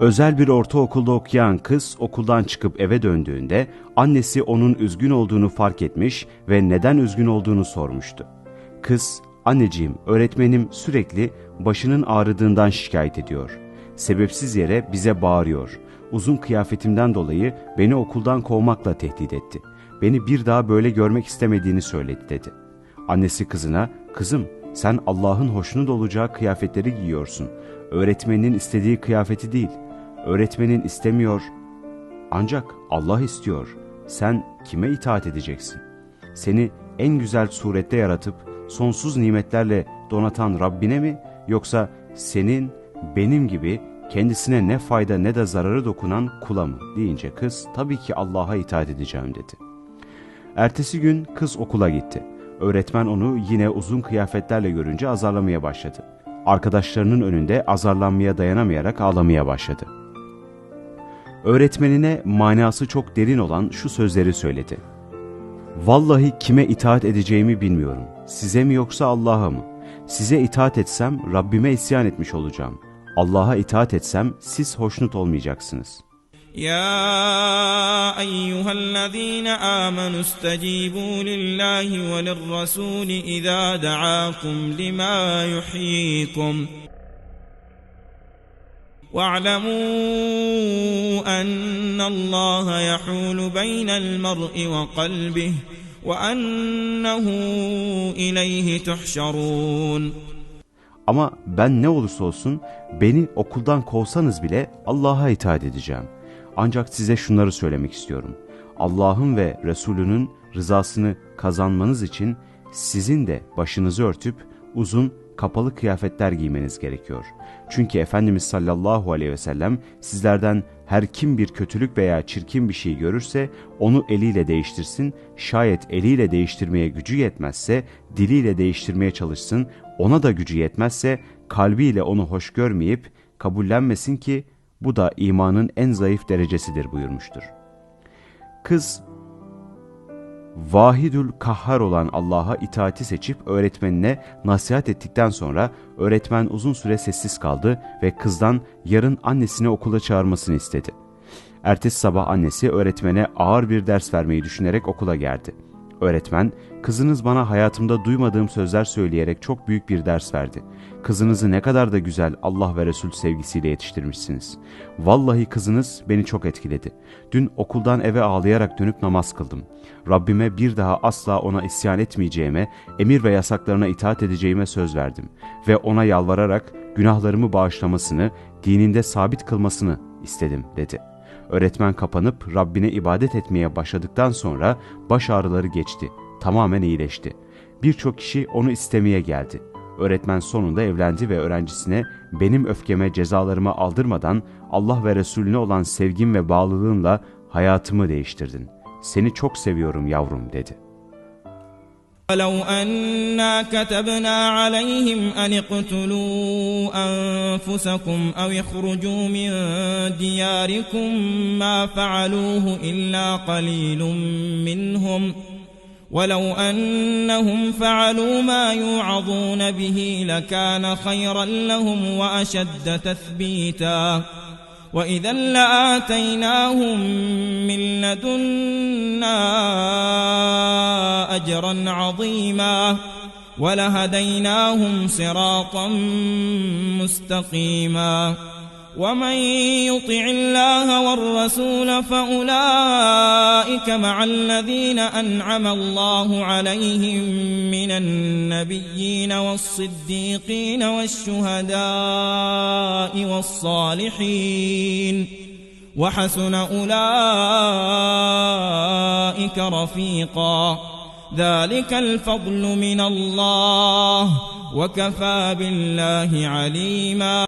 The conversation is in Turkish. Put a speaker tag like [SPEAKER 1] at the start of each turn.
[SPEAKER 1] Özel bir ortaokulda okuyan kız okuldan çıkıp eve döndüğünde annesi onun üzgün olduğunu fark etmiş ve neden üzgün olduğunu sormuştu. Kız, anneciğim öğretmenim sürekli başının ağrıdığından şikayet ediyor. Sebepsiz yere bize bağırıyor. Uzun kıyafetimden dolayı beni okuldan kovmakla tehdit etti. Beni bir daha böyle görmek istemediğini söyledi dedi. Annesi kızına, kızım sen Allah'ın hoşnut olacağı kıyafetleri giyiyorsun. Öğretmenin istediği kıyafeti değil. Öğretmenin istemiyor. Ancak Allah istiyor. Sen kime itaat edeceksin? Seni en güzel surette yaratıp sonsuz nimetlerle donatan Rabbine mi yoksa senin benim gibi kendisine ne fayda ne de zararı dokunan kula mı deyince kız tabii ki Allah'a itaat edeceğim dedi. Ertesi gün kız okula gitti. Öğretmen onu yine uzun kıyafetlerle görünce azarlamaya başladı. Arkadaşlarının önünde azarlanmaya dayanamayarak ağlamaya başladı. Öğretmenine manası çok derin olan şu sözleri söyledi. Vallahi kime itaat edeceğimi bilmiyorum. Size mi yoksa Allah'a mı? Size itaat etsem Rabbime isyan etmiş olacağım. Allah'a itaat etsem siz hoşnut olmayacaksınız.
[SPEAKER 2] يا أيها الذين آمنوا استجيبوا لله وللرسول إذا دعاكم لما يحييكم واعلموا أن الله يحول بين المرء وقلبه وأنه إليه تحشرون
[SPEAKER 1] Ama ben ne olursa olsun beni okuldan kovsanız bile Allah'a itaat edeceğim. Ancak size şunları söylemek istiyorum. Allah'ın ve Resulünün rızasını kazanmanız için sizin de başınızı örtüp uzun kapalı kıyafetler giymeniz gerekiyor. Çünkü Efendimiz sallallahu aleyhi ve sellem sizlerden her kim bir kötülük veya çirkin bir şey görürse onu eliyle değiştirsin, şayet eliyle değiştirmeye gücü yetmezse diliyle değiştirmeye çalışsın, ona da gücü yetmezse kalbiyle onu hoş görmeyip kabullenmesin ki bu da imanın en zayıf derecesidir buyurmuştur. Kız Vahidül Kahhar olan Allah'a itaati seçip öğretmenine nasihat ettikten sonra öğretmen uzun süre sessiz kaldı ve kızdan yarın annesini okula çağırmasını istedi. Ertesi sabah annesi öğretmene ağır bir ders vermeyi düşünerek okula geldi. Öğretmen, kızınız bana hayatımda duymadığım sözler söyleyerek çok büyük bir ders verdi. Kızınızı ne kadar da güzel Allah ve Resul sevgisiyle yetiştirmişsiniz. Vallahi kızınız beni çok etkiledi. Dün okuldan eve ağlayarak dönüp namaz kıldım. Rabbime bir daha asla ona isyan etmeyeceğime, emir ve yasaklarına itaat edeceğime söz verdim. Ve ona yalvararak günahlarımı bağışlamasını, dininde sabit kılmasını istedim dedi.'' Öğretmen kapanıp Rabbine ibadet etmeye başladıktan sonra baş ağrıları geçti. Tamamen iyileşti. Birçok kişi onu istemeye geldi. Öğretmen sonunda evlendi ve öğrencisine benim öfkeme cezalarımı aldırmadan Allah ve Resulüne olan sevgim ve bağlılığınla hayatımı değiştirdin. Seni çok seviyorum yavrum dedi.
[SPEAKER 2] ولو أنا كتبنا عليهم أن اقتلوا أنفسكم أو اخرجوا من دياركم ما فعلوه إلا قليل منهم ولو أنهم فعلوا ما يوعظون به لكان خيرا لهم وأشد تثبيتا وإذا لآتيناهم من لدنا أجرا عظيما ولهديناهم صراطا مستقيما ومن يطع الله والرسول فأولئك مع الذين أنعم الله عليهم من النبيين والصديقين والشهداء والصالحين وحسن أولئك رفيقا ذلك الفضل من الله وكفى بالله عليما